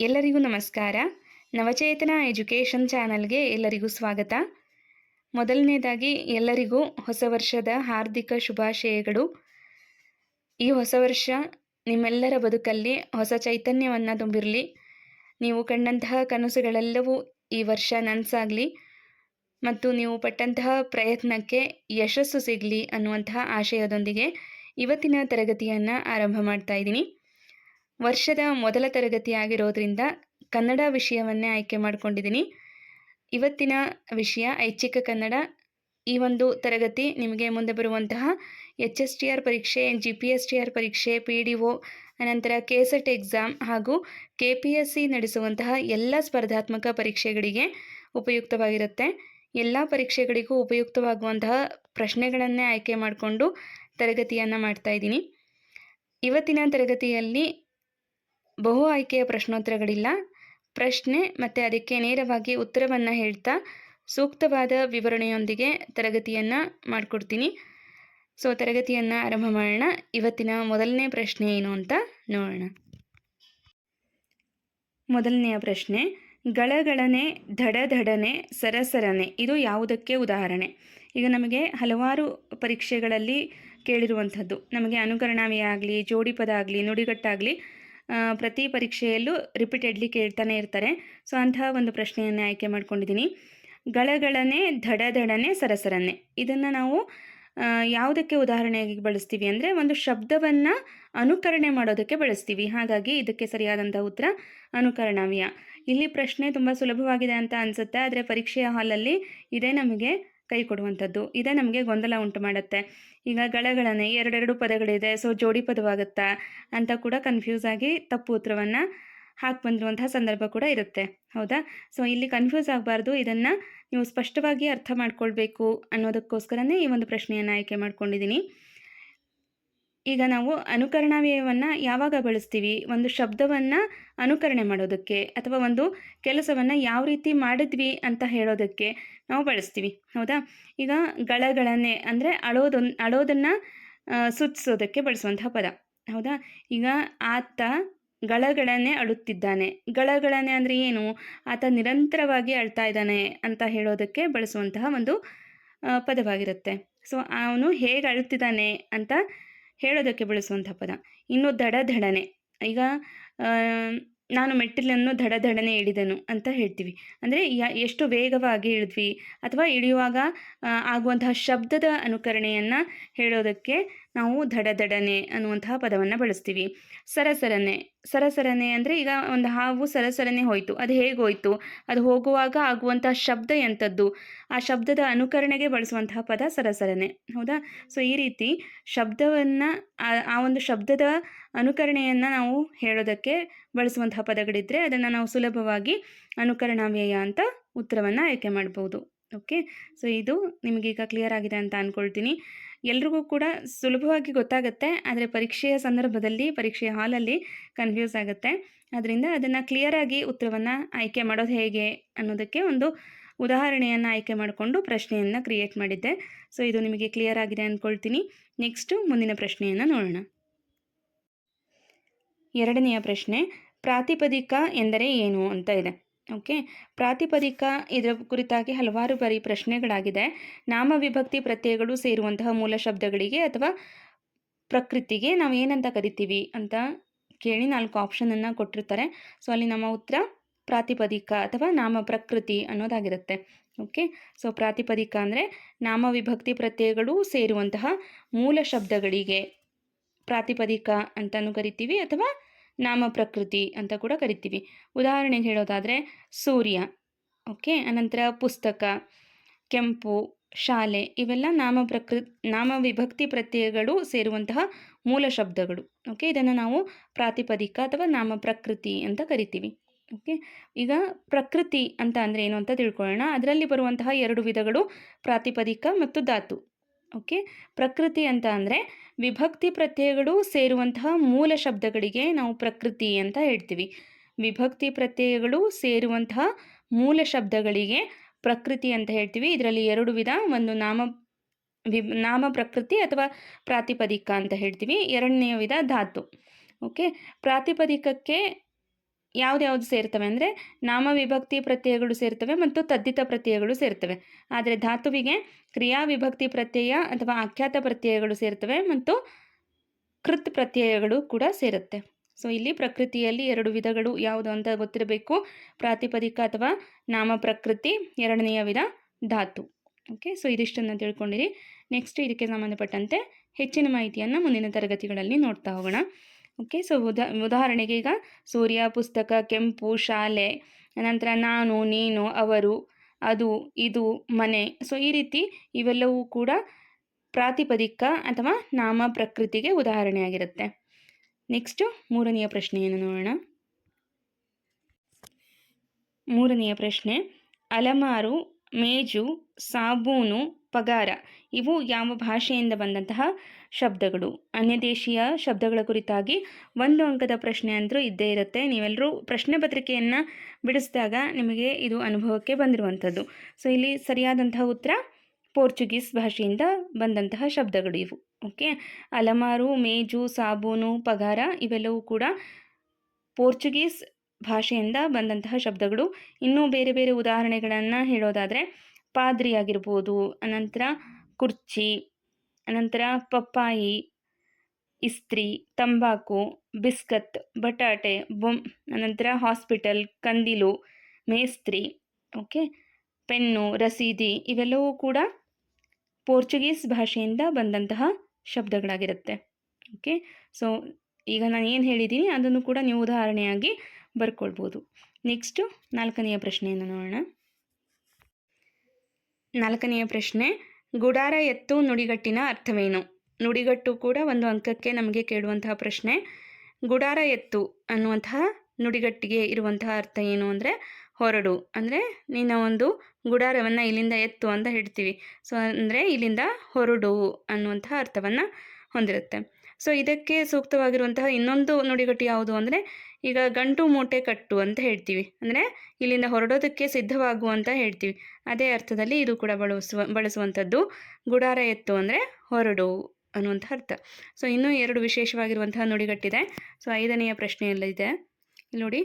ಎಲ್ಲರಿಗೂ ನಮಸ್ಕಾರ. ನವಚೇತನ ಎಜುಕೇಷನ್ ಚಾನಲ್ಗೆ ಎಲ್ಲರಿಗೂ ಸ್ವಾಗತ. ಮೊದಲನೇದಾಗಿ ಎಲ್ಲರಿಗೂ ಹೊಸ ವರ್ಷದ ಹಾರ್ದಿಕ ಶುಭಾಶಯಗಳು. ಈ ಹೊಸ ವರ್ಷ ನಿಮ್ಮೆಲ್ಲರ ಬದುಕಲ್ಲಿ ಹೊಸ ಚೈತನ್ಯವನ್ನು ತುಂಬಿರಲಿ. ನೀವು ಕಂಡಂತಹ ಕನಸುಗಳೆಲ್ಲವೂ ಈ ವರ್ಷ ನನಸಾಗಲಿ. ಮತ್ತು ನೀವು ಪಟ್ಟಂತಹ ಪ್ರಯತ್ನಕ್ಕೆ ಯಶಸ್ಸು ಸಿಗಲಿ ಅನ್ನುವಂತಹ ಆಶಯದೊಂದಿಗೆ ಇವತ್ತಿನ ತರಗತಿಯನ್ನು ಆರಂಭ ಮಾಡ್ತಾ ಇದ್ದೀನಿ. ವರ್ಷದ ಮೊದಲ ತರಗತಿ ಆಗಿರೋದ್ರಿಂದ ಕನ್ನಡ ವಿಷಯವನ್ನೇ ಆಯ್ಕೆ ಮಾಡ್ಕೊಂಡಿದ್ದೀನಿ. ಇವತ್ತಿನ ವಿಷಯ ಐಚ್ಛಿಕ ಕನ್ನಡ. ಈ ಒಂದು ತರಗತಿ ನಿಮಗೆ ಮುಂದೆ ಬರುವಂತಹ ಎಚ್ ಎಸ್ ಟಿ ಆರ್ ಪರೀಕ್ಷೆ, G P S T R ಪರೀಕ್ಷೆ, ಪಿ ಡಿ ಒ, ಅನಂತರ ಕೆ ಸೆಟ್ ಎಕ್ಸಾಮ್ ಹಾಗೂ ಕೆ ಪಿ ಎಸ್ ಸಿ ನಡೆಸುವಂತಹ ಎಲ್ಲ ಸ್ಪರ್ಧಾತ್ಮಕ ಪರೀಕ್ಷೆಗಳಿಗೆ ಉಪಯುಕ್ತವಾಗಿರುತ್ತೆ. ಎಲ್ಲ ಪರೀಕ್ಷೆಗಳಿಗೂ ಉಪಯುಕ್ತವಾಗುವಂತಹ ಪ್ರಶ್ನೆಗಳನ್ನೇ ಆಯ್ಕೆ ಮಾಡಿಕೊಂಡು ತರಗತಿಯನ್ನು ಮಾಡ್ತಾ ಇದ್ದೀನಿ. ಇವತ್ತಿನ ತರಗತಿಯಲ್ಲಿ ಬಹು ಆಯ್ಕೆಯ ಪ್ರಶ್ನೋತ್ತರಗಳಿಲ್ಲ. ಪ್ರಶ್ನೆ ಮತ್ತು ಅದಕ್ಕೆ ನೇರವಾಗಿ ಉತ್ತರವನ್ನು ಹೇಳ್ತಾ ಸೂಕ್ತವಾದ ವಿವರಣೆಯೊಂದಿಗೆ ತರಗತಿಯನ್ನು ಮಾಡಿಕೊಡ್ತೀನಿ. ಸೊ, ತರಗತಿಯನ್ನು ಆರಂಭ ಮಾಡೋಣ. ಇವತ್ತಿನ ಮೊದಲನೇ ಪ್ರಶ್ನೆ ಏನು ಅಂತ ನೋಡೋಣ. ಮೊದಲನೆಯ ಪ್ರಶ್ನೆ, ಗಳಗಳನೆ, ಧಡಧಡನೆ, ಸರಸರನೆ, ಇದು ಯಾವುದಕ್ಕೆ ಉದಾಹರಣೆ? ಈಗ ನಮಗೆ ಹಲವಾರು ಪರೀಕ್ಷೆಗಳಲ್ಲಿ ಕೇಳಿರುವಂಥದ್ದು. ನಮಗೆ ಅನುಕರಣವೇ ಆಗಲಿ ಜೋಡಿ ಪದ ಆಗಲಿ, ನುಡಿಗಟ್ಟಾಗಲಿ ಪ್ರತಿ ಪರೀಕ್ಷೆಯಲ್ಲೂ ರಿಪೀಟೆಡ್ಲಿ ಕೇಳ್ತಾನೆ ಇರ್ತಾರೆ. ಸೊ ಅಂತಹ ಒಂದು ಪ್ರಶ್ನೆಯನ್ನು ಆಯ್ಕೆ ಮಾಡ್ಕೊಂಡಿದ್ದೀನಿ. ಗಳಗಳನೆ ಧಡಧಡನೆ ಸರಸರನೆ ಇದನ್ನು ನಾವು ಯಾವುದಕ್ಕೆ ಉದಾಹರಣೆಯಾಗಿ ಬಳಸ್ತೀವಿ ಅಂದರೆ, ಒಂದು ಶಬ್ದವನ್ನು ಅನುಕರಣೆ ಮಾಡೋದಕ್ಕೆ ಬಳಸ್ತೀವಿ. ಹಾಗಾಗಿ ಇದಕ್ಕೆ ಸರಿಯಾದಂಥ ಉತ್ತರ ಅನುಕರಣವ್ಯ. ಇಲ್ಲಿ ಪ್ರಶ್ನೆ ತುಂಬ ಸುಲಭವಾಗಿದೆ ಅಂತ ಅನಿಸುತ್ತೆ. ಆದರೆ ಪರೀಕ್ಷೆಯ ಹಾಲಲ್ಲಿ ಇದೇ ನಮಗೆ ಕೈ ಕೊಡುವಂಥದ್ದು. ಇದೇ ನಮಗೆ ಗೊಂದಲ ಉಂಟು ಮಾಡುತ್ತೆ. ಈಗ ಗಳಗಳನೆ ಎರಡೆರಡು ಪದಗಳಿದೆ ಸೊ ಜೋಡಿ ಪದವಾಗುತ್ತಾ ಅಂತ ಕೂಡ ಕನ್ಫ್ಯೂಸ್ ಆಗಿ ತಪ್ಪು ಉತ್ತರವನ್ನು ಹಾಕಿ ಬಂದಿರುವಂತಹ ಸಂದರ್ಭ ಕೂಡ ಇರುತ್ತೆ. ಹೌದಾ? ಸೊ ಇಲ್ಲಿ ಕನ್ಫ್ಯೂಸ್ ಆಗಬಾರ್ದು. ಇದನ್ನು ನೀವು ಸ್ಪಷ್ಟವಾಗಿ ಅರ್ಥ ಮಾಡ್ಕೊಳ್ಬೇಕು ಅನ್ನೋದಕ್ಕೋಸ್ಕರನೇ ಈ ಒಂದು ಪ್ರಶ್ನೆಯನ್ನು ಆಯ್ಕೆ ಮಾಡ್ಕೊಂಡಿದ್ದೀನಿ. ಈಗ ನಾವು ಅನುಕರಣಾವ್ಯಯವನ್ನು ಯಾವಾಗ ಬಳಸ್ತೀವಿ? ಒಂದು ಶಬ್ದವನ್ನು ಅನುಕರಣೆ ಮಾಡೋದಕ್ಕೆ ಅಥವಾ ಒಂದು ಕೆಲಸವನ್ನು ಯಾವ ರೀತಿ ಮಾಡಿದ್ವಿ ಅಂತ ಹೇಳೋದಕ್ಕೆ ನಾವು ಬಳಸ್ತೀವಿ. ಹೌದಾ? ಈಗ ಗಳಗಳನ್ನೇ ಅಂದರೆ ಅಳೋದೊಂದು ಅಳೋದನ್ನು ಸೂಚಿಸೋದಕ್ಕೆ ಬಳಸುವಂತಹ ಪದ. ಹೌದಾ? ಈಗ ಆತ ಗಳಗಳನ್ನೇ ಅಳುತ್ತಿದ್ದಾನೆ. ಗಳಗಳನೆ ಅಂದರೆ ಏನು? ಆತ ನಿರಂತರವಾಗಿ ಅಳ್ತಾ ಇದ್ದಾನೆ ಅಂತ ಹೇಳೋದಕ್ಕೆ ಬಳಸುವಂತಹ ಒಂದು ಪದವಾಗಿರುತ್ತೆ. ಸೊ, ಅವನು ಹೇಗೆ ಅಳುತ್ತಿದ್ದಾನೆ ಅಂತ ಹೇಳೋದಕ್ಕೆ ಬಳಸುವಂಥ ಪದ. ಇನ್ನು ದಡಧಡನೆ. ಈಗ ನಾನು ಮೆಟ್ಟಿಲನ್ನು ದಡದಡನೆ ಇಳಿದನು ಅಂತ ಹೇಳ್ತೀವಿ. ಅಂದರೆ ಎಷ್ಟು ವೇಗವಾಗಿ ಇಳಿದ್ವಿ ಅಥವಾ ಇಳಿಯುವಾಗ ಆಗುವಂತಹ ಶಬ್ದದ ಅನುಕರಣೆಯನ್ನು ಹೇಳೋದಕ್ಕೆ ನಾವು ದಡದಡನೆ ಅನ್ನುವಂತಹ ಪದವನ್ನು ಬಳಸ್ತೀವಿ. ಸರಸರನೆ ಸರಸರನೆ ಅಂದರೆ ಈಗ ಒಂದು ಹಾವು ಸರಸರನೆ ಹೋಯಿತು, ಅದು ಹೇಗೆ ಹೋಯಿತು? ಅದು ಹೋಗುವಾಗ ಆಗುವಂತಹ ಶಬ್ದ ಎಂಥದ್ದು ಆ ಶಬ್ದದ ಅನುಕರಣೆಗೆ ಬಳಸುವಂತಹ ಪದ ಸರಸರನೆ. ಹೌದಾ? ಸೊ ಈ ರೀತಿ ಶಬ್ದವನ್ನು, ಆ ಒಂದು ಶಬ್ದದ ಅನುಕರಣೆಯನ್ನು ನಾವು ಹೇಳೋದಕ್ಕೆ ಬಳಸುವಂತಹ ಪದಗಳಿದ್ದರೆ ಅದನ್ನು ನಾವು ಸುಲಭವಾಗಿ ಅನುಕರಣಾವ್ಯಯ ಅಂತ ಉತ್ತರವನ್ನು ಆಯ್ಕೆ ಮಾಡ್ಬೋದು. ಓಕೆ ಸೊ ಇದು ನಿಮಗೀಗ ಕ್ಲಿಯರ್ ಆಗಿದೆ ಅಂತ ಅಂದ್ಕೊಳ್ತೀನಿ ಎಲ್ರಿಗೂ ಕೂಡ ಸುಲಭವಾಗಿ ಗೊತ್ತಾಗುತ್ತೆ. ಆದರೆ ಪರೀಕ್ಷೆಯ ಸಂದರ್ಭದಲ್ಲಿ, ಪರೀಕ್ಷೆಯ ಹಾಲಲ್ಲಿ ಕನ್ಫ್ಯೂಸ್ ಆಗುತ್ತೆ. ಅದರಿಂದ ಅದನ್ನು ಕ್ಲಿಯರಾಗಿ ಉತ್ತರವನ್ನು ಆಯ್ಕೆ ಮಾಡೋದು ಹೇಗೆ ಅನ್ನೋದಕ್ಕೆ ಒಂದು ಉದಾಹರಣೆಯನ್ನು ಆಯ್ಕೆ ಮಾಡಿಕೊಂಡು ಪ್ರಶ್ನೆಯನ್ನು ಕ್ರಿಯೇಟ್ ಮಾಡಿದ್ದೆ. ಸೊ ಇದು ನಿಮಗೆ ಕ್ಲಿಯರ್ ಆಗಿದೆ ಅಂದ್ಕೊಳ್ತೀನಿ ನೆಕ್ಸ್ಟು ಮುಂದಿನ ಪ್ರಶ್ನೆಯನ್ನು ನೋಡೋಣ. ಎರಡನೆಯ ಪ್ರಶ್ನೆ, ಪ್ರಾತಿಪದಿಕ ಎಂದರೆ ಏನು ಅಂತ ಇದೆ. ಓಕೆ ಪ್ರಾತಿಪದಿಕ ಇದರ ಕುರಿತಾಗಿ ಹಲವಾರು ಬಾರಿ ಪ್ರಶ್ನೆಗಳಾಗಿದೆ. ನಾಮ ವಿಭಕ್ತಿ ಪ್ರತ್ಯಯಗಳು ಸೇರುವಂತಹ ಮೂಲ ಶಬ್ದಗಳಿಗೆ ಅಥವಾ ಪ್ರಕೃತಿಗೆ ನಾವು ಏನಂತ ಕರಿತೀವಿ ಅಂತ ಕೇಳಿ ನಾಲ್ಕು ಆಪ್ಷನನ್ನು ಕೊಟ್ಟಿರ್ತಾರೆ. ಸೊ ಅಲ್ಲಿ ನಮ್ಮ ಉತ್ತರ ಪ್ರಾತಿಪದಿಕ ಅಥವಾ ನಾಮ ಪ್ರಕೃತಿ ಅನ್ನೋದಾಗಿರುತ್ತೆ. ಓಕೆ ಸೊ ಪ್ರಾತಿಪದಿಕ ಅಂದರೆ ನಾಮ ವಿಭಕ್ತಿ ಪ್ರತ್ಯಯಗಳು ಸೇರುವಂತಹ ಮೂಲ ಶಬ್ದಗಳಿಗೆ ಪ್ರಾತಿಪದಿಕ ಅಂತಲೂ ಕರಿತೀವಿ ಅಥವಾ ನಾಮ ಪ್ರಕೃತಿ ಅಂತ ಕೂಡ ಕರಿತೀವಿ. ಉದಾಹರಣೆಗೆ ಹೇಳೋದಾದರೆ ಸೂರ್ಯ, ಓಕೆ? ಅನಂತರ ಪುಸ್ತಕ, ಕೆಂಪು, ಶಾಲೆ ಇವೆಲ್ಲ ನಾಮ ಪ್ರಕೃ, ನಾಮ ವಿಭಕ್ತಿ ಪ್ರತ್ಯಯಗಳು ಸೇರುವಂತಹ ಮೂಲ ಶಬ್ದಗಳು, ಓಕೆ? ಇದನ್ನು ನಾವು ಪ್ರಾತಿಪದಿಕ ಅಥವಾ ನಾಮ ಪ್ರಕೃತಿ ಅಂತ ಕರಿತೀವಿ, ಓಕೆ? ಈಗ ಪ್ರಕೃತಿ ಅಂತ ಅಂದರೆ ಏನು ಅಂತ ತಿಳ್ಕೊಳ್ಳೋಣ. ಅದರಲ್ಲಿ ಬರುವಂತಹ ಎರಡು ವಿಧಗಳು, ಪ್ರಾತಿಪದಿಕ ಮತ್ತು ಧಾತು. ಓಕೆ? ಪ್ರಕೃತಿ ಅಂತ ಅಂದರೆ ವಿಭಕ್ತಿ ಪ್ರತ್ಯಯಗಳು ಸೇರುವಂತಹ ಮೂಲ ಶಬ್ದಗಳಿಗೆ ನಾವು ಪ್ರಕೃತಿ ಅಂತ ಹೇಳ್ತೀವಿ. ವಿಭಕ್ತಿ ಪ್ರತ್ಯಯಗಳು ಸೇರುವಂತಹ ಮೂಲ ಶಬ್ದಗಳಿಗೆ ಪ್ರಕೃತಿ ಅಂತ ಹೇಳ್ತೀವಿ. ಇದರಲ್ಲಿ ಎರಡು ವಿಧ, ಒಂದು ನಾಮ ವಿ ನಾಮ ಪ್ರಕೃತಿ ಅಥವಾ ಪ್ರಾತಿಪದಿಕ ಅಂತ ಹೇಳ್ತೀವಿ. ಎರಡನೆಯ ವಿಧ ಧಾತು. ಓಕೆ? ಪ್ರಾತಿಪದಿಕಕ್ಕೆ ಯಾವ್ದ್ಯಾವ್ದು ಸೇರ್ತವೆ ಅಂದರೆ ನಾಮವಿಭಕ್ತಿ ಪ್ರತ್ಯಯಗಳು ಸೇರ್ತವೆ ಮತ್ತು ತದ್ದಿತ ಪ್ರತ್ಯಯಗಳು ಸೇರ್ತವೆ. ಆದರೆ ಧಾತುವಿಗೆ ಕ್ರಿಯಾ ವಿಭಕ್ತಿ ಪ್ರತ್ಯಯ ಅಥವಾ ಆಖ್ಯಾತ ಪ್ರತ್ಯಯಗಳು ಸೇರ್ತವೆ ಮತ್ತು ಕೃತ್ ಪ್ರತ್ಯಯಗಳು ಕೂಡ ಸೇರುತ್ತೆ. ಸೊ ಇಲ್ಲಿ ಪ್ರಕೃತಿಯಲ್ಲಿ ಎರಡು ವಿಧಗಳು ಯಾವುದು ಅಂತ ಗೊತ್ತಿರಬೇಕು. ಪ್ರಾತಿಪದಿಕ ಅಥವಾ ನಾಮ ಪ್ರಕೃತಿ, ಎರಡನೆಯ ವಿಧ ಧಾತು. ಓಕೆ ಸೊ ಇದಿಷ್ಟನ್ನು ತಿಳ್ಕೊಂಡಿರಿ. ನೆಕ್ಸ್ಟ್ ಇದಕ್ಕೆ ಸಂಬಂಧಪಟ್ಟಂತೆ ಹೆಚ್ಚಿನ ಮಾಹಿತಿಯನ್ನು ಮುಂದಿನ ತರಗತಿಗಳಲ್ಲಿ ನೋಡ್ತಾ ಹೋಗೋಣ. ಓಕೆ ಸೊ ಉದಾ, ಉದಾಹರಣೆಗೆ ಈಗ ಸೂರ್ಯ, ಪುಸ್ತಕ, ಕೆಂಪು, ಶಾಲೆ, ನಂತರ ನಾನು, ನೀನು, ಅವರು, ಅದು, ಇದು, ಮನೆ. ಸೊ ಈ ರೀತಿ ಇವೆಲ್ಲವೂ ಕೂಡ ಪ್ರಾತಿಪದಿಕ ಅಥವಾ ನಾಮ ಪ್ರಕೃತಿಗೆ ಉದಾಹರಣೆಯಾಗಿರುತ್ತೆ. ನೆಕ್ಸ್ಟು ಮೂರನೆಯ ಪ್ರಶ್ನೆಯನ್ನು ನೋಡೋಣ. ಮೂರನೆಯ ಪ್ರಶ್ನೆ, ಅಲಮಾರು, ಮೇಜು, ಸಾಬೂನು ಪಗಾರ. ಇವು ಯಾವ ಭಾಷೆಯಿಂದ ಬಂದಂತಹ ಶಬ್ದಗಳು. ಅನ್ಯದೇಶೀಯ ಶಬ್ದಗಳ ಕುರಿತಾಗಿ ಒಂದು ಅಂಕದ ಪ್ರಶ್ನೆ ಅಂದರೂ ಇದ್ದೇ ಇರುತ್ತೆ. ನೀವೆಲ್ಲರೂ ಪ್ರಶ್ನೆ ಪತ್ರಿಕೆಯನ್ನು ಬಿಡಿಸಿದಾಗ ನಿಮಗೆ ಇದು ಅನುಭವಕ್ಕೆ ಬಂದಿರುವಂಥದ್ದು. ಸೊ, ಇಲ್ಲಿ ಸರಿಯಾದಂತಹ ಉತ್ತರ ಪೋರ್ಚುಗೀಸ್ ಭಾಷೆಯಿಂದ ಬಂದಂತಹ ಶಬ್ದಗಳು ಇವು. ಓಕೆ? ಅಲಮಾರು, ಮೇಜು, ಸಾಬೂನು, ಪಗಾರ ಇವೆಲ್ಲವೂ ಕೂಡ ಪೋರ್ಚುಗೀಸ್ ಭಾಷೆಯಿಂದ ಬಂದಂತಹ ಶಬ್ದಗಳು. ಇನ್ನೂ ಬೇರೆ ಬೇರೆ ಉದಾಹರಣೆಗಳನ್ನು ಹೇಳೋದಾದರೆ ಪಾದ್ರಿ ಆಗಿರ್ಬೋದು, ಅನಂತರ ಕುರ್ಚಿ, ಅನಂತರ ಪಪ್ಪಾಯಿ, ಇಸ್ತ್ರಿ, ತಂಬಾಕು, ಬಿಸ್ಕತ್, ಬಟಾಟೆ ಬೊಮ್ ಅನಂತರ ಹಾಸ್ಪಿಟಲ್, ಕಂದಿಲು, ಮೇಸ್ತ್ರಿ, ಓಕೆ, ಪೆನ್ನು, ರಸೀದಿ ಇವೆಲ್ಲವೂ ಕೂಡ ಪೋರ್ಚುಗೀಸ್ ಭಾಷೆಯಿಂದ ಬಂದಂತಹ ಶಬ್ದಗಳಾಗಿರುತ್ತೆ. ಓಕೆ, ಸೊ ಈಗ ನಾನು ಏನು ಹೇಳಿದ್ದೀನಿ ಅದನ್ನು ಕೂಡ ನೀವು ಉದಾಹರಣೆಯಾಗಿ ಬರ್ಕೊಳ್ಬೋದು. ನೆಕ್ಸ್ಟು ನಾಲ್ಕನೆಯ ಪ್ರಶ್ನೆಯನ್ನು ನೋಡೋಣ. ನಾಲ್ಕನೆಯ ಪ್ರಶ್ನೆ, ಗುಡಾರ ಎತ್ತು ನುಡಿಗಟ್ಟಿನ ಅರ್ಥವೇನು? ನುಡಿಗಟ್ಟು ಕೂಡ ಒಂದು ಅಂಕಕ್ಕೆ ನಮಗೆ ಕೇಳುವಂತಹ ಪ್ರಶ್ನೆ. ಗುಡಾರ ಎತ್ತು ಅನ್ನುವಂತಹ ನುಡಿಗಟ್ಟಿಗೆ ಇರುವಂತಹ ಅರ್ಥ ಏನು ಅಂದರೆ ಹೊರಡು. ಅಂದರೆ ನಿನ್ನ ಒಂದು ಗುಡಾರವನ್ನು ಇಲ್ಲಿಂದ ಎತ್ತು ಅಂತ ಹೇಳ್ತೀವಿ. ಸೊ, ಅಂದರೆ ಇಲ್ಲಿಂದ ಹೊರಡು ಅನ್ನುವಂತಹ ಅರ್ಥವನ್ನು ಹೊಂದಿರುತ್ತೆ. ಸೊ ಇದಕ್ಕೆ ಸೂಕ್ತವಾಗಿರುವಂತಹ ಇನ್ನೊಂದು ನುಡಿಗಟ್ಟು ಯಾವುದು ಅಂದರೆ, ಈಗ ಗಂಟು ಮೂಟೆ ಕಟ್ಟು ಅಂತ ಹೇಳ್ತೀವಿ. ಅಂದರೆ, ಇಲ್ಲಿಂದ ಹೊರಡೋದಕ್ಕೆ ಸಿದ್ಧವಾಗು ಅಂತ ಹೇಳ್ತೀವಿ. ಅದೇ ಅರ್ಥದಲ್ಲಿ ಇದು ಕೂಡ ಬಳಸುವ, ಬಳಸುವಂಥದ್ದು ಗುಡಾರ ಎತ್ತು ಅಂದರೆ ಹೊರಡು ಅನ್ನುವಂಥ ಅರ್ಥ. ಸೊ ಇನ್ನೂ ಎರಡು ವಿಶೇಷವಾಗಿರುವಂತಹ ನುಡಿಗಟ್ಟಿದೆ. ಸೊ ಐದನೆಯ ಪ್ರಶ್ನೆಯಲ್ಲಿದೆ. ನೋಡಿ,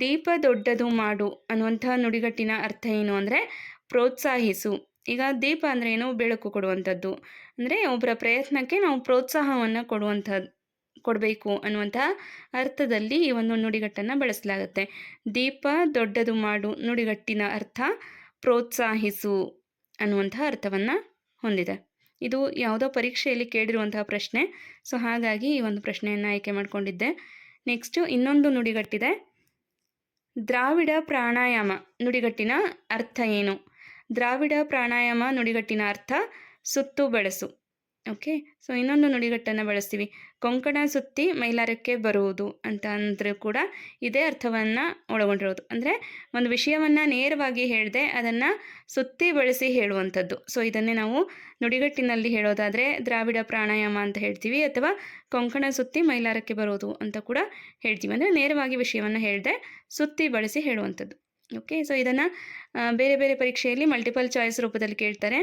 ದೀಪ ದೊಡ್ಡದು ಮಾಡು ಅನ್ನುವಂಥ ನುಡಿಗಟ್ಟಿನ ಅರ್ಥ ಏನು ಅಂದರೆ, ಪ್ರೋತ್ಸಾಹಿಸು. ಈಗ ದೀಪ ಅಂದರೆ ಏನು? ಬೆಳಕು ಕೊಡುವಂಥದ್ದು. ಅಂದರೆ ಒಬ್ಬರ ಪ್ರಯತ್ನಕ್ಕೆ ನಾವು ಪ್ರೋತ್ಸಾಹವನ್ನು ಕೊಡುವಂಥದ್ದು ಕೊಡಬೇಕು ಅನ್ನುವಂಥ ಅರ್ಥದಲ್ಲಿ ಈ ಒಂದು ನುಡಿಗಟ್ಟನ್ನು ಬಳಸಲಾಗುತ್ತೆ. ದೀಪ ದೊಡ್ಡದು ಮಾಡು ನುಡಿಗಟ್ಟಿನ ಅರ್ಥ ಪ್ರೋತ್ಸಾಹಿಸು ಅನ್ನುವಂಥ ಅರ್ಥವನ್ನು ಹೊಂದಿದೆ. ಇದು ಯಾವುದೋ ಪರೀಕ್ಷೆಯಲ್ಲಿ ಕೇಳಿರುವಂತಹ ಪ್ರಶ್ನೆ, ಸೊ ಹಾಗಾಗಿ ಈ ಒಂದು ಪ್ರಶ್ನೆಯನ್ನು ಆಯ್ಕೆ ಮಾಡಿಕೊಂಡಿದ್ದೆ. ನೆಕ್ಸ್ಟು ಇನ್ನೊಂದು ನುಡಿಗಟ್ಟಿದೆ. ದ್ರಾವಿಡ ಪ್ರಾಣಾಯಾಮ ನುಡಿಗಟ್ಟಿನ ಅರ್ಥ ಏನು? ದ್ರಾವಿಡ ಪ್ರಾಣಾಯಾಮ ನುಡಿಗಟ್ಟಿನ ಅರ್ಥ ಸುತ್ತು ಬಳಸು. ಓಕೆ? ಸೊ, ಇನ್ನೊಂದು ನುಡಿಗಟ್ಟನ್ನು ಬಳಸ್ತೀವಿ. ಕೊಂಕಣ ಸುತ್ತಿ ಮೈಲಾರಕ್ಕೆ ಬರುವುದು ಅಂತ ಅಂದರೆ ಕೂಡ ಇದೇ ಅರ್ಥವನ್ನು ಒಳಗೊಂಡಿರೋದು. ಅಂದರೆ ಒಂದು ವಿಷಯವನ್ನು ನೇರವಾಗಿ ಹೇಳದೆ ಅದನ್ನು ಸುತ್ತಿ ಬಳಸಿ ಹೇಳುವಂಥದ್ದು. ಸೊ, ಇದನ್ನೇ ನಾವು ನುಡಿಗಟ್ಟಿನಲ್ಲಿ ಹೇಳೋದಾದರೆ ದ್ರಾವಿಡ ಪ್ರಾಣಾಯಾಮ ಅಂತ ಹೇಳ್ತೀವಿ ಅಥವಾ ಕೊಂಕಣ ಸುತ್ತಿ ಮೈಲಾರಕ್ಕೆ ಬರೋದು ಅಂತ ಕೂಡ ಹೇಳ್ತೀವಿ. ಅಂದರೆ ನೇರವಾಗಿ ವಿಷಯವನ್ನು ಹೇಳದೆ ಸುತ್ತಿ ಬಳಸಿ ಹೇಳುವಂಥದ್ದು. ಓಕೆ ಸೊ ಇದನ್ನು ಬೇರೆ ಬೇರೆ ಪರೀಕ್ಷೆಯಲ್ಲಿ ಮಲ್ಟಿಪಲ್ ಚಾಯ್ಸ್ ರೂಪದಲ್ಲಿ ಕೇಳ್ತಾರೆ.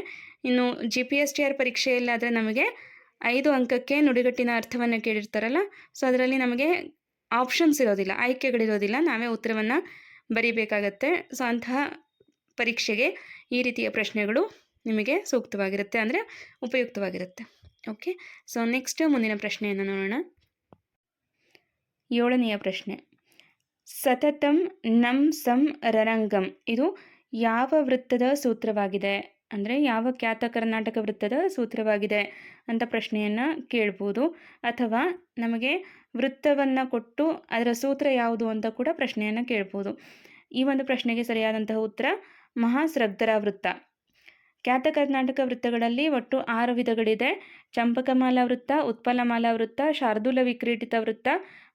ಇನ್ನು G P S T R ಪರೀಕ್ಷೆಯಲ್ಲಾದರೆ ನಮಗೆ ಐದು ಅಂಕಕ್ಕೆ ನುಡಿಗಟ್ಟಿನ ಅರ್ಥವನ್ನು ಕೇಳಿರ್ತಾರಲ್ಲ ಸೊ ಅದರಲ್ಲಿ ನಮಗೆ ಆಪ್ಷನ್ಸ್ ಇರೋದಿಲ್ಲ, ಆಯ್ಕೆಗಳಿರೋದಿಲ್ಲ, ನಾವೇ ಉತ್ತರವನ್ನು ಬರೀಬೇಕಾಗತ್ತೆ. ಸೊ ಅಂತಹ ಪರೀಕ್ಷೆಗೆ ಈ ರೀತಿಯ ಪ್ರಶ್ನೆಗಳು ನಿಮಗೆ ಸೂಕ್ತವಾಗಿರುತ್ತೆ ಅಂದರೆ ಉಪಯುಕ್ತವಾಗಿರುತ್ತೆ. ಓಕೆ ಸೊ ನೆಕ್ಸ್ಟ್ ಮುಂದಿನ ಪ್ರಶ್ನೆಯನ್ನು ನೋಡೋಣ. ಏಳನೆಯ ಪ್ರಶ್ನೆ. ಸತತಂ ನಂ ಸಂ ರರಂಗಂ ಇದು ಯಾವ ವೃತ್ತದ ಸೂತ್ರವಾಗಿದೆ? ಅಂದರೆ ಯಾವ ಖ್ಯಾತ ಕರ್ನಾಟಕ ವೃತ್ತದ ಸೂತ್ರವಾಗಿದೆ ಅಂತ ಪ್ರಶ್ನೆಯನ್ನು ಕೇಳ್ಬೋದು. ಅಥವಾ ನಮಗೆ ವೃತ್ತವನ್ನು ಕೊಟ್ಟು ಅದರ ಸೂತ್ರ ಯಾವುದು ಅಂತ ಕೂಡ ಪ್ರಶ್ನೆಯನ್ನು ಕೇಳ್ಬೋದು. ಈ ಒಂದು ಪ್ರಶ್ನೆಗೆ ಸರಿಯಾದಂತಹ ಉತ್ತರ ಮಹಾಸ್ರಗ್ಧರ ವೃತ್ತ. ಖ್ಯಾತ ಕರ್ನಾಟಕ ವೃತ್ತಗಳಲ್ಲಿ ಒಟ್ಟು ಆರು ವಿಧಗಳಿದೆ. ಚಂಪಕಮಾಲ ವೃತ್ತ, ಉತ್ಪಲಮಾಲ ವೃತ್ತ, ಶಾರ್ದೂಲ ವಿಕ್ರೀಡಿತ ವೃತ್ತ,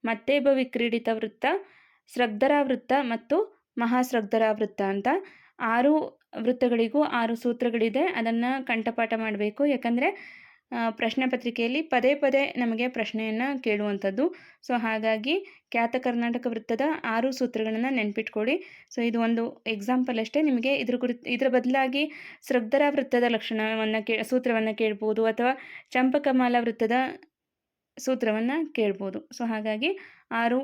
ಮತ್ತೇಬ ವಿಕ್ರೀಡಿತ ವೃತ್ತ ವೃತ್ತ ಮತ್ತು ಮಹಾಸ್ರಗ್ಧರ ವೃತ್ತ ಅಂತ ಆರು ವೃತ್ತಗಳಿಗೂ ಆರು ಸೂತ್ರಗಳಿದೆ. ಅದನ್ನು ಕಂಠಪಾಠ ಮಾಡಬೇಕು. ಯಾಕಂದರೆ ಪ್ರಶ್ನೆ ಪತ್ರಿಕೆಯಲ್ಲಿ ಪದೇ ಪದೇ ನಮಗೆ ಪ್ರಶ್ನೆಯನ್ನು ಕೇಳುವಂಥದ್ದು. ಸೊ, ಹಾಗಾಗಿ ಖ್ಯಾತ ಕರ್ನಾಟಕ ವೃತ್ತದ ಆರು ಸೂತ್ರಗಳನ್ನು ನೆನ್ಪಿಟ್ಕೊಳ್ಳಿ ಸೊ, ಇದು ಒಂದು ಎಕ್ಸಾಂಪಲ್ ಅಷ್ಟೇ. ನಿಮಗೆ ಇದ್ರ ಕುರಿತು ಇದರ ಬದಲಾಗಿ ಸೃಗ್ಧರ ವೃತ್ತದ ಲಕ್ಷಣವನ್ನು ಕೇ, ಸೂತ್ರವನ್ನು ಕೇಳ್ಬೋದು ಅಥವಾ ಚಂಪಕಮಾಲ ವೃತ್ತದ ಸೂತ್ರವನ್ನು ಕೇಳ್ಬೋದು. ಸೊ, ಹಾಗಾಗಿ ಆರು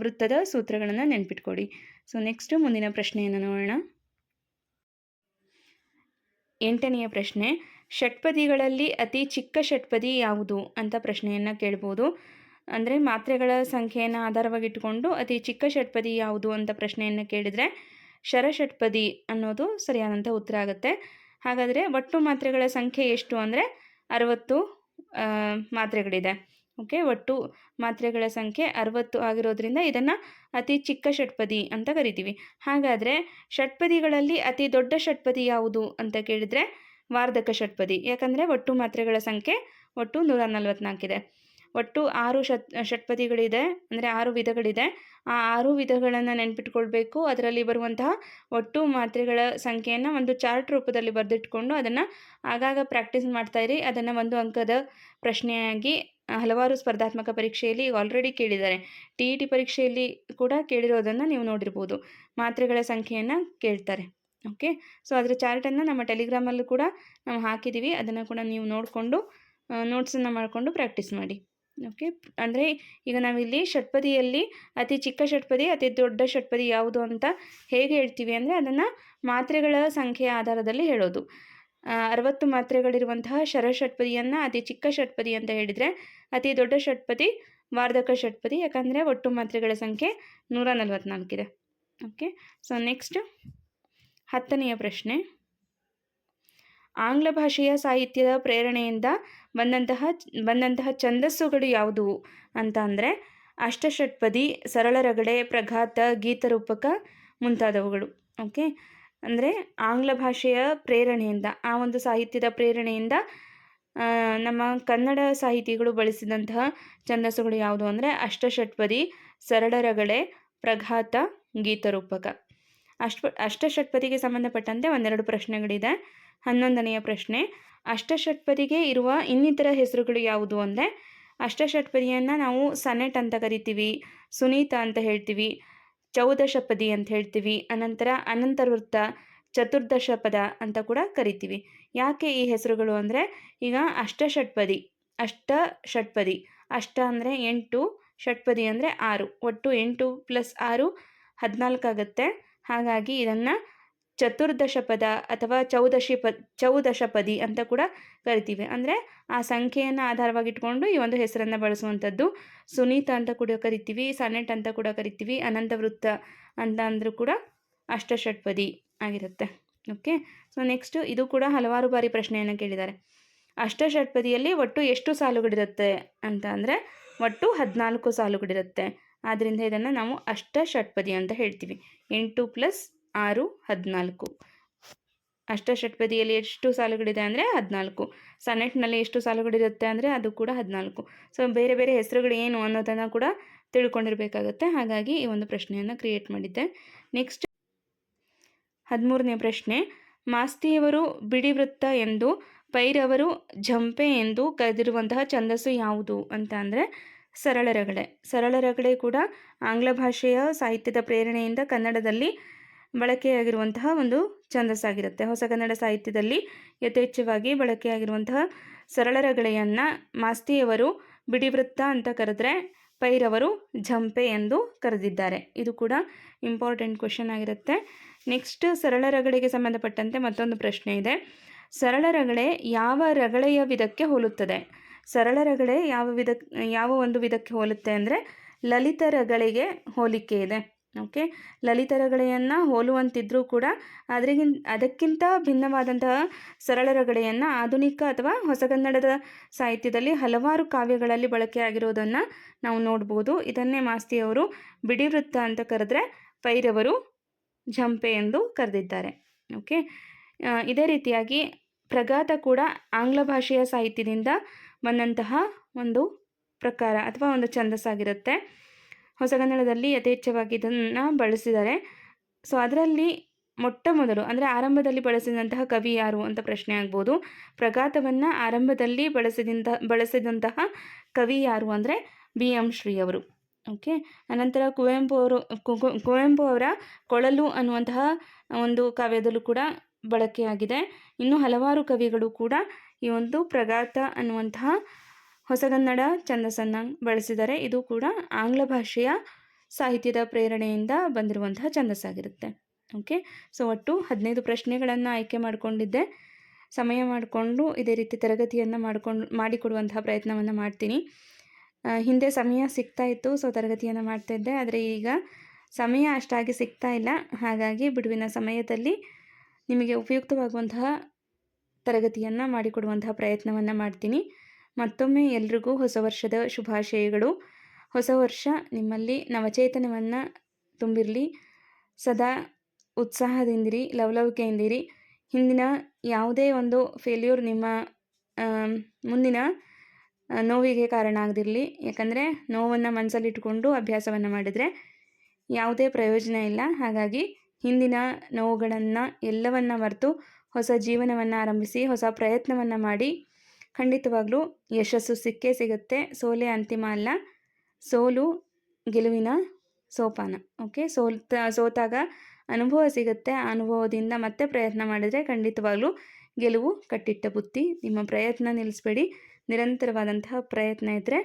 ವೃತ್ತದ ಸೂತ್ರಗಳನ್ನು ನೆನ್ಪಿಟ್ಕೊಡಿ. ಸೊ ನೆಕ್ಸ್ಟ್ ಮುಂದಿನ ಪ್ರಶ್ನೆಯನ್ನು ನೋಡೋಣ. ಎಂಟನೆಯ ಪ್ರಶ್ನೆ, ಷಟ್ಪದಿಗಳಲ್ಲಿ ಅತಿ ಚಿಕ್ಕ ಷಟ್ಪದಿ ಯಾವುದು ಅಂತ ಪ್ರಶ್ನೆಯನ್ನು ಕೇಳ್ಬೋದು. ಅಂದರೆ ಮಾತ್ರೆಗಳ ಸಂಖ್ಯೆಯನ್ನು ಆಧಾರವಾಗಿಟ್ಟುಕೊಂಡು ಅತಿ ಚಿಕ್ಕ ಷಟ್ಪದಿ ಯಾವುದು ಅಂತ ಪ್ರಶ್ನೆಯನ್ನು ಕೇಳಿದರೆ ಶರ ಷಟ್ಪದಿ ಅನ್ನೋದು ಸರಿಯಾದಂಥ ಉತ್ತರ ಆಗುತ್ತೆ. ಹಾಗಾದರೆ ಒಟ್ಟು ಮಾತ್ರೆಗಳ ಸಂಖ್ಯೆ ಎಷ್ಟು ಅಂದರೆ ಅರವತ್ತು ಮಾತ್ರೆಗಳಿದೆ. ಓಕೆ, ಒಟ್ಟು ಮಾತ್ರೆಗಳ ಸಂಖ್ಯೆ ಅರವತ್ತು ಆಗಿರೋದ್ರಿಂದ ಇದನ್ನು ಅತಿ ಚಿಕ್ಕ ಷಟ್ಪದಿ ಅಂತ ಕರಿತೀವಿ. ಹಾಗಾದರೆ ಷಟ್ಪದಿಗಳಲ್ಲಿ ಅತಿ ದೊಡ್ಡ ಷಟ್ಪದಿ ಯಾವುದು ಅಂತ ಕೇಳಿದರೆ ವಾರ್ಧಕ ಷಟ್ಪದಿ. ಯಾಕಂದರೆ ಒಟ್ಟು ಮಾತ್ರೆಗಳ ಸಂಖ್ಯೆ ಒಟ್ಟು ನೂರ ನಲವತ್ನಾಲ್ಕಿದೆ ಒಟ್ಟು ಆರು ಷಟ್, ಷಟ್ಪದಿಗಳಿದೆ, ಅಂದರೆ ಆರು ವಿಧಗಳಿದೆ. ಆ ಆರು ವಿಧಗಳನ್ನು ನೆನ್ಪಿಟ್ಕೊಳ್ಬೇಕು. ಅದರಲ್ಲಿ ಬರುವಂತಹ ಒಟ್ಟು ಮಾತ್ರೆಗಳ ಸಂಖ್ಯೆಯನ್ನು ಒಂದು ಚಾರ್ಟ್ ರೂಪದಲ್ಲಿ ಬರೆದಿಟ್ಕೊಂಡು ಅದನ್ನು ಆಗಾಗ ಪ್ರಾಕ್ಟೀಸ್ ಮಾಡ್ತಾ ಇರಿ. ಅದನ್ನು ಒಂದು ಅಂಕದ ಪ್ರಶ್ನೆಯಾಗಿ ಹಲವಾರು ಸ್ಪರ್ಧಾತ್ಮಕ ಪರೀಕ್ಷೆಯಲ್ಲಿ ಆಲ್ರೆಡಿ ಕೇಳಿದ್ದಾರೆ. ಟಿ ಇ ಟಿ ಪರೀಕ್ಷೆಯಲ್ಲಿ ಕೂಡ ಕೇಳಿರೋದನ್ನು ನೀವು ನೋಡಿರ್ಬೋದು. ಮಾತ್ರೆಗಳ ಸಂಖ್ಯೆಯನ್ನು ಕೇಳ್ತಾರೆ. ಓಕೆ ಸೊ ಅದರ ಚಾರ್ಟನ್ನು ನಮ್ಮ ಟೆಲಿಗ್ರಾಮಲ್ಲೂ ಕೂಡ ನಾವು ಹಾಕಿದ್ದೀವಿ ಅದನ್ನು ಕೂಡ ನೀವು ನೋಡಿಕೊಂಡು ನೋಟ್ಸನ್ನು ಮಾಡಿಕೊಂಡು ಪ್ರಾಕ್ಟೀಸ್ ಮಾಡಿ. ಓಕೆ ಅಂದರೆ ಈಗ ನಾವಿಲ್ಲಿ ಷಟ್ಪದಿಯಲ್ಲಿ, ಅತಿ ಚಿಕ್ಕ ಷಟ್ಪದಿ, ಅತಿ ದೊಡ್ಡ ಷಟ್ಪದಿ ಯಾವುದು ಅಂತ ಹೇಗೆ ಹೇಳ್ತೀವಿ ಅಂದರೆ ಅದನ್ನು ಮಾತ್ರೆಗಳ ಸಂಖ್ಯೆಯ ಆಧಾರದಲ್ಲಿ ಹೇಳೋದು. ಅರವತ್ತು ಮಾತ್ರೆಗಳಿರುವಂತಹ ಶರ ಷಟ್ಪದಿಯನ್ನು ಅತಿ ಚಿಕ್ಕ ಷಟ್ಪದಿ ಅಂತ ಹೇಳಿದರೆ, ಅತಿ ದೊಡ್ಡ ಷಟ್ಪದಿ, ವಾರ್ಧಕ ಷಟ್ಪದಿ, ಯಾಕಂದರೆ ಒಟ್ಟು ಮಾತ್ರೆಗಳ ಸಂಖ್ಯೆ ನೂರ ನಲವತ್ನಾಲ್ಕಿದೆ. ಓಕೆ ಸೊ ನೆಕ್ಸ್ಟ್ ಹತ್ತನೆಯ ಪ್ರಶ್ನೆ. ಆಂಗ್ಲ ಭಾಷೆಯ ಸಾಹಿತ್ಯದ ಪ್ರೇರಣೆಯಿಂದ ಬಂದಂತಹ ಬಂದಂತಹ ಛಂದಸ್ಸುಗಳು ಯಾವುದು ಅಂತ ಅಂದರೆ, ಅಷ್ಟಷಟ್ಪದಿ, ಸರಳ ರಗಡೆ ಪ್ರಘಾತ, ಗೀತರೂಪಕ ಮುಂತಾದವುಗಳು. ಓಕೆ ಅಂದರೆ ಆಂಗ್ಲ ಭಾಷೆಯ ಪ್ರೇರಣೆಯಿಂದ, ಆ ಒಂದು ಸಾಹಿತ್ಯದ ಪ್ರೇರಣೆಯಿಂದ ನಮ್ಮ ಕನ್ನಡ ಸಾಹಿತಿಗಳು ಬಳಸಿದಂತಹ ಛಂದಸ್ಸುಗಳು ಯಾವುದು ಅಂದರೆ ಅಷ್ಟಷಟ್ಪದಿ ಸರಳರಗಳೆ ಪ್ರಘಾತ, ಗೀತರೂಪಕ. ಅಷ್ಟ ಅಷ್ಟಷಟ್ಪದಿಗೆ ಸಂಬಂಧಪಟ್ಟಂತೆ ಒಂದೆರಡು ಪ್ರಶ್ನೆಗಳಿದೆ. ಹನ್ನೊಂದನೆಯ ಪ್ರಶ್ನೆ ಅಷ್ಟಷಟ್ಪದಿಗೆ ಇರುವ ಇನ್ನಿತರ ಹೆಸರುಗಳು ಯಾವುದು ಅಂದರೆ ಅಷ್ಟಷಟ್ಪದಿಯನ್ನು ನಾವು ಸನೆಟ್ ಅಂತ ಕರಿತೀವಿ, ಸುನೀತ ಅಂತ ಹೇಳ್ತೀವಿ ಚೌದಶಪದಿ ಅಂತ ಹೇಳ್ತೀವಿ. ಅನಂತರ ಅನಂತವೃತ್ತ ಚತುರ್ದಶ ಪದ ಅಂತ ಕೂಡ ಕರಿತೀವಿ. ಯಾಕೆ ಈ ಹೆಸರುಗಳು ಅಂದರೆ ಈಗ ಅಷ್ಟಷಟ್ಪದಿ ಅಷ್ಟ ಷಟ್ಪದಿ ಅಷ್ಟ ಅಂದರೆ ಎಂಟು, ಷಟ್ಪದಿ ಅಂದರೆ ಆರು. ಒಟ್ಟು ಎಂಟು ಪ್ಲಸ್ ಆರು ಹದಿನಾಲ್ಕಾಗತ್ತೆ ಹಾಗಾಗಿ ಇದನ್ನು ಚತುರ್ದಶ ಪದ ಅಥವಾ ಚೌದಶಿ ಪ, ಚೌದಶಪದಿ ಅಂತ ಕೂಡ ಕರಿತೀವಿ. ಅಂದರೆ ಆ ಸಂಖ್ಯೆಯನ್ನು ಆಧಾರವಾಗಿಟ್ಕೊಂಡು ಈ ಒಂದು ಹೆಸರನ್ನು ಬಳಸುವಂಥದ್ದು. ಸುನೀತ ಅಂತ ಕೂಡ ಕರಿತೀವಿ, ಸನೆಟ್ ಅಂತ ಕೂಡ ಕರಿತೀವಿ ಅನಂತ ವೃತ್ತ ಅಂತ ಅಂದರೂ ಕೂಡ ಅಷ್ಟಷಟ್ಪದಿ ಆಗಿರುತ್ತೆ. ಓಕೆ? ಸೊ ನೆಕ್ಸ್ಟು ಇದು ಕೂಡ ಹಲವಾರು ಬಾರಿ ಪ್ರಶ್ನೆಯನ್ನು ಕೇಳಿದ್ದಾರೆ. ಅಷ್ಟಷಟ್ಪದಿಯಲ್ಲಿ ಒಟ್ಟು ಎಷ್ಟು ಸಾಲುಗಳಿರುತ್ತೆ ಅಂತ ಅಂದರೆ ಒಟ್ಟು ಹದಿನಾಲ್ಕು ಸಾಲುಗಳಿರುತ್ತೆ. ಆದ್ದರಿಂದ ಇದನ್ನು ನಾವು ಅಷ್ಟಷಟ್ಪದಿ ಅಂತ ಹೇಳ್ತೀವಿ. ಎಂಟು ಪ್ಲಸ್ ಆರು, ಹದಿನಾಲ್ಕು. ಅಷ್ಟಷಟ್ಪದಿಯಲ್ಲಿ ಎಷ್ಟು ಸಾಲುಗಳಿದೆ ಅಂದರೆ ಹದಿನಾಲ್ಕು. ಸನೆಟ್ನಲ್ಲಿ ಎಷ್ಟು ಸಾಲುಗಳಿರುತ್ತೆ ಅಂದರೆ ಅದು ಕೂಡ ಹದಿನಾಲ್ಕು. ಸೊ ಬೇರೆ ಬೇರೆ ಹೆಸರುಗಳು ಏನು ಅನ್ನೋದನ್ನು ಕೂಡ ತಿಳ್ಕೊಂಡಿರಬೇಕಾಗತ್ತೆ. ಹಾಗಾಗಿ ಈ ಒಂದು ಪ್ರಶ್ನೆಯನ್ನು ಕ್ರಿಯೇಟ್ ಮಾಡಿದ್ದೆ. ನೆಕ್ಸ್ಟ್ ಹದಿಮೂರನೇ ಪ್ರಶ್ನೆ. ಮಾಸ್ತಿಯವರು ಬಿಡಿವೃತ್ತ ಎಂದು, ಪೈರವರು ಝಂಪೆ ಎಂದು ಕರೆದಿರುವಂತಹ ಛಂದಸ್ಸು ಯಾವುದು ಅಂತ ಅಂದರೆ ಸರಳ ರಗಳೆ. ಸರಳ ರಗಳೆ ಕೂಡ ಆಂಗ್ಲ ಭಾಷೆಯ ಸಾಹಿತ್ಯದ ಪ್ರೇರಣೆಯಿಂದ ಕನ್ನಡದಲ್ಲಿ ಬಳಕೆಯಾಗಿರುವಂತಹ ಒಂದು ಛಂದಸ್ಸಾಗಿರುತ್ತೆ ಹೊಸ ಕನ್ನಡ ಸಾಹಿತ್ಯದಲ್ಲಿ ಯಥೇಚ್ಛವಾಗಿ ಬಳಕೆಯಾಗಿರುವಂತಹ ಸರಳ ರಗಳೆಯನ್ನು ಮಾಸ್ತಿಯವರು ಬಿಡಿವೃತ್ತ ಅಂತ ಕರೆದ್ರೆ ಪೈರವರು ಝಂಪೆ ಎಂದು ಕರೆದಿದ್ದಾರೆ. ಇದು ಕೂಡ ಇಂಪಾರ್ಟೆಂಟ್ ಕ್ವೆಶನ್ ಆಗಿರುತ್ತೆ. ನೆಕ್ಸ್ಟ್ ಸರಳ ರಗಳೆಗೆ ಸಂಬಂಧಪಟ್ಟಂತೆ ಮತ್ತೊಂದು ಪ್ರಶ್ನೆ ಇದೆ. ಸರಳ ರಗಳೆ ಯಾವ ರಗಳೆಯ ವಿಧಕ್ಕೆ ಹೋಲುತ್ತದೆ? ಸರಳ ರಗಳೆ ಯಾವ ವಿಧ, ಯಾವ ಒಂದು ವಿಧಕ್ಕೆ ಹೋಲುತ್ತೆ ಅಂದರೆ ಲಲಿತ ರಗಳೆಗೆ ಹೋಲಿಕೆ ಇದೆ. ಓಕೆ ಲಲಿತರಗಳೆಯನ್ನು ಹೋಲುವಂತಿದ್ರೂ ಕೂಡ ಅದರಿಗಿಂತ ಅದಕ್ಕಿಂತ ಭಿನ್ನವಾದಂತಹ ಸರಳ ರಗಳೆಯನ್ನು ಆಧುನಿಕ ಅಥವಾ ಹೊಸಗನ್ನಡದ ಸಾಹಿತ್ಯದಲ್ಲಿ ಹಲವಾರು ಕಾವ್ಯಗಳಲ್ಲಿ ಬಳಕೆಯಾಗಿರೋದನ್ನು ನಾವು ನೋಡ್ಬೋದು. ಇದನ್ನೇ ಮಾಸ್ತಿಯವರು ಬಿಡಿವೃತ್ತ ಅಂತ ಕರೆದ್ರೆ ಪೈರವರು ಝಂಪೆ ಎಂದು ಕರೆದಿದ್ದಾರೆ. ಓಕೆ ಇದೇ ರೀತಿಯಾಗಿ ಪ್ರಗಾತ ಕೂಡ ಆಂಗ್ಲ ಭಾಷೆಯ ಸಾಹಿತ್ಯದಿಂದ ಬಂದಂತಹ ಒಂದು ಪ್ರಕಾರ ಅಥವಾ ಒಂದು ಛಂದಸ್ಸಾಗಿರುತ್ತೆ. ಹೊಸಗನ್ನಡದಲ್ಲಿ ಯಥೇಚ್ಛವಾಗಿ ಇದನ್ನು ಬಳಸಿದ್ದಾರೆ. ಸೊ ಅದರಲ್ಲಿ ಮೊಟ್ಟ ಮೊದಲು ಅಂದರೆ ಆರಂಭದಲ್ಲಿ ಬಳಸಿದಂತಹ ಕವಿ ಯಾರು ಅಂತ ಪ್ರಶ್ನೆ ಆಗ್ಬೋದು. ಪ್ರಘಾತವನ್ನು ಆರಂಭದಲ್ಲಿ ಬಳಸಿದಿಂದ ಬಳಸಿದಂತಹ ಕವಿ ಯಾರು ಅಂದರೆ ಬಿ. ಎಂ. ಶ್ರೀ ಅವರು. ಓಕೆ ಅನಂತರ ಕುವೆಂಪು ಅವರು ಕುವೆಂಪು ಅವರ ಕೊಳಲು ಅನ್ನುವಂತಹ ಒಂದು ಕಾವ್ಯದಲ್ಲೂ ಕೂಡ ಬಳಕೆಯಾಗಿದೆ. ಇನ್ನು ಹಲವಾರು ಕವಿಗಳು ಕೂಡ ಈ ಒಂದು ಪ್ರಗಾತ ಅನ್ನುವಂತಹ ಹೊಸಗನ್ನಡ ಛಂದಸ್ಸನ್ನು ಬಳಸಿದ್ದಾರೆ ಇದು ಕೂಡ ಆಂಗ್ಲ ಭಾಷೆಯ ಸಾಹಿತ್ಯದ ಪ್ರೇರಣೆಯಿಂದ ಬಂದಿರುವಂತಹ ಛಂದಸ್ಸಾಗಿರುತ್ತೆ ಓಕೆ ಸೊ ಒಟ್ಟು ಹದಿನೈದು ಪ್ರಶ್ನೆಗಳನ್ನು ಆಯ್ಕೆ ಮಾಡಿಕೊಂಡಿದ್ದೆ. ಸಮಯ ಮಾಡಿಕೊಂಡು ಇದೇ ರೀತಿ ತರಗತಿಯನ್ನು ಮಾಡಿಕೊಂಡು, ಮಾಡಿಕೊಡುವಂತಹ ಪ್ರಯತ್ನವನ್ನು ಮಾಡ್ತೀನಿ. ಹಿಂದೆ ಸಮಯ ಸಿಗ್ತಾ ಇತ್ತು ಸೊ ತರಗತಿಯನ್ನು ಮಾಡ್ತಾಯಿದ್ದೆ ಆದರೆ ಈಗ ಸಮಯ ಅಷ್ಟಾಗಿ ಸಿಗ್ತಾ ಇಲ್ಲ. ಹಾಗಾಗಿ ಬಿಡುವಿನ ಸಮಯದಲ್ಲಿ ನಿಮಗೆ ಉಪಯುಕ್ತವಾಗುವಂತಹ ತರಗತಿಯನ್ನು ಮಾಡಿಕೊಡುವಂತಹ ಪ್ರಯತ್ನವನ್ನು ಮಾಡ್ತೀನಿ. ಮತ್ತೊಮ್ಮೆ ಎಲ್ರಿಗೂ ಹೊಸ ವರ್ಷದ ಶುಭಾಶಯಗಳು. ಹೊಸ ವರ್ಷ ನಿಮ್ಮಲ್ಲಿ ನವಚೇತನವನ್ನು ತುಂಬಿರಲಿ. ಸದಾ ಉತ್ಸಾಹದಿಂದಿರಿ, ಲವಲವಿಕೆಯಿಂದಿರಿ. ಹಿಂದಿನ ಯಾವುದೇ ಒಂದು ಫೇಲ್ಯೂರ್ ನಿಮ್ಮ ಮುಂದಿನ ನೋವಿಗೆ ಕಾರಣ ಆಗದಿರಲಿ. ಯಾಕಂದರೆ ನೋವನ್ನು ಮನಸ್ಸಲ್ಲಿಟ್ಟುಕೊಂಡು ಅಭ್ಯಾಸವನ್ನು ಮಾಡಿದರೆ ಯಾವುದೇ ಪ್ರಯೋಜನ ಇಲ್ಲ. ಹಾಗಾಗಿ ಹಿಂದಿನ ನೋವುಗಳನ್ನು ಎಲ್ಲವನ್ನ ಮರೆತು ಹೊಸ ಜೀವನವನ್ನು ಆರಂಭಿಸಿ, ಹೊಸ ಪ್ರಯತ್ನವನ್ನು ಮಾಡಿ ಖಂಡಿತವಾಗ್ಲೂ ಯಶಸ್ಸು ಸಿಕ್ಕೇ ಸಿಗುತ್ತೆ. ಸೋಲೆ ಅಂತಿಮ ಅಲ್ಲ. ಸೋಲು ಗೆಲುವಿನ ಸೋಪಾನ. ಓಕೆ? ಸೋಲ್ತ, ಸೋತಾಗ ಅನುಭವ ಸಿಗುತ್ತೆ. ಆ ಅನುಭವದಿಂದ ಮತ್ತೆ ಪ್ರಯತ್ನ ಮಾಡಿದರೆ ಖಂಡಿತವಾಗ್ಲೂ ಗೆಲುವು ಕಟ್ಟಿಟ್ಟ ಬುತ್ತಿ ನಿಮ್ಮ ಪ್ರಯತ್ನ ನಿಲ್ಲಿಸ್ಬೇಡಿ. ನಿರಂತರವಾದಂತಹ ಪ್ರಯತ್ನ ಇದ್ದರೆ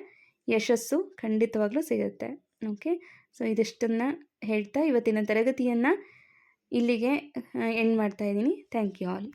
ಯಶಸ್ಸು ಖಂಡಿತವಾಗ್ಲೂ ಸಿಗುತ್ತೆ. ಓಕೆ? ಸೊ, ಇದಿಷ್ಟನ್ನು ಹೇಳ್ತಾ ಇವತ್ತಿನ ತರಗತಿಯನ್ನು ಇಲ್ಲಿಗೆ ಎಂಡ್ ಮಾಡ್ತಾ ಇದ್ದೀನಿ. Thank you all